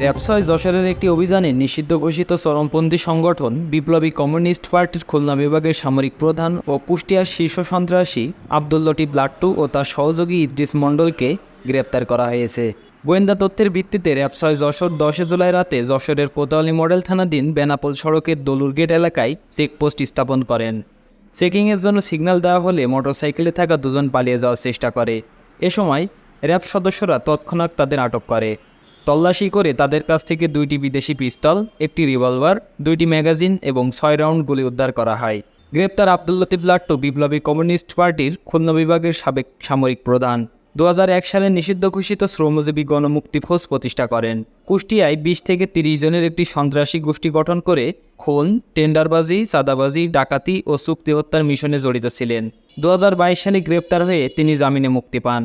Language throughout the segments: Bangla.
র্যাবসয় যশোরের একটি অভিযানে নিষিদ্ধ ঘোষিত চরমপন্থী সংগঠন বিপ্লবী কমিউনিস্ট পার্টির খুলনা বিভাগের সামরিক প্রধান ও কুষ্টিয়ার শীর্ষ সন্ত্রাসী আব্দুল লটিফ লাট্টু ও তার সহযোগী ইদ্রিস মণ্ডলকে গ্রেপ্তার করা হয়েছে। গোয়েন্দা তথ্যের ভিত্তিতে র্যাবসয় যশোর দশে জুলাই রাতে যশোরের কোতোয়ালি মডেল থানাধীন বেনাপোল সড়কের দলুর গেট এলাকায় চেকপোস্ট স্থাপন করেন। চেকিংয়ের জন্য সিগন্যাল দেওয়া হলে মোটরসাইকেলে থাকা দুজন পালিয়ে যাওয়ার চেষ্টা করে। এ সময় র্যাব সদস্যরা তৎক্ষণাৎ তাদের আটক করে। তল্লাশি করে তাদের কাছ থেকে দুইটি বিদেশি পিস্তল, একটি রিভলভার, দুইটি ম্যাগাজিন এবং ছয় রাউন্ড গুলি উদ্ধার করা হয়। গ্রেপ্তার আব্দুল লতিফ লাট্টু বিপ্লবী কমিউনিস্ট পার্টির খুলনা বিভাগের সাবেক সামরিক প্রধান। দু হাজার এক সালে নিষিদ্ধ ঘোষিত শ্রমজীবী গণমুক্তি ফৌজ প্রতিষ্ঠা করেন। কুষ্টিয়ায় বিশ থেকে তিরিশ জনের একটি সন্ত্রাসী গোষ্ঠী গঠন করে খুন, টেন্ডারবাজি, চাঁদাবাজি, ডাকাতি ও চুক্তি হত্যার মিশনে জড়িত ছিলেন। দু হাজার বাইশ সালে গ্রেপ্তার হয়ে তিনি জামিনে মুক্তি পান।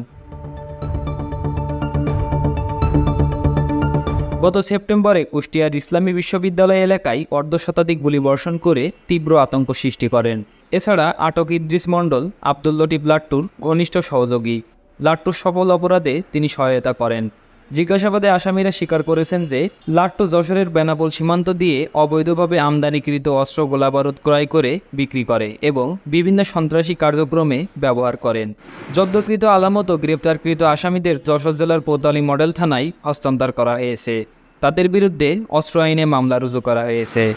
গত সেপ্টেম্বরে কুষ্টিয়ার ইসলামী বিশ্ববিদ্যালয় এলাকায় অর্ধশতাধিক গুলিবর্ষণ করে তীব্র আতঙ্ক সৃষ্টি করেন। এছাড়া আটক ইদ্রিস মণ্ডল, আব্দুল লটিফ লাট্টুর ঘনিষ্ঠ সহযোগী। লাট্টুর সফল অপরাধে তিনি সহায়তা করেন। জিজ্ঞাসাবাদে আসামিরা স্বীকার করেছেন যে, লাট্টু যশোরের বেনাপোল সীমান্ত দিয়ে অবৈধভাবে আমদানিকৃত অস্ত্র গোলাবারুদ ক্রয় করে বিক্রি করে এবং বিভিন্ন সন্ত্রাসী কার্যক্রমে ব্যবহার করেন। জব্দকৃত আলামত গ্রেপ্তারকৃত আসামিদের যশোর জেলার পোতালি মডেল থানায় হস্তান্তর করা হয়েছে। তাদের বিরুদ্ধে অস্ত্র আইনে মামলা রুজু করা হয়েছে।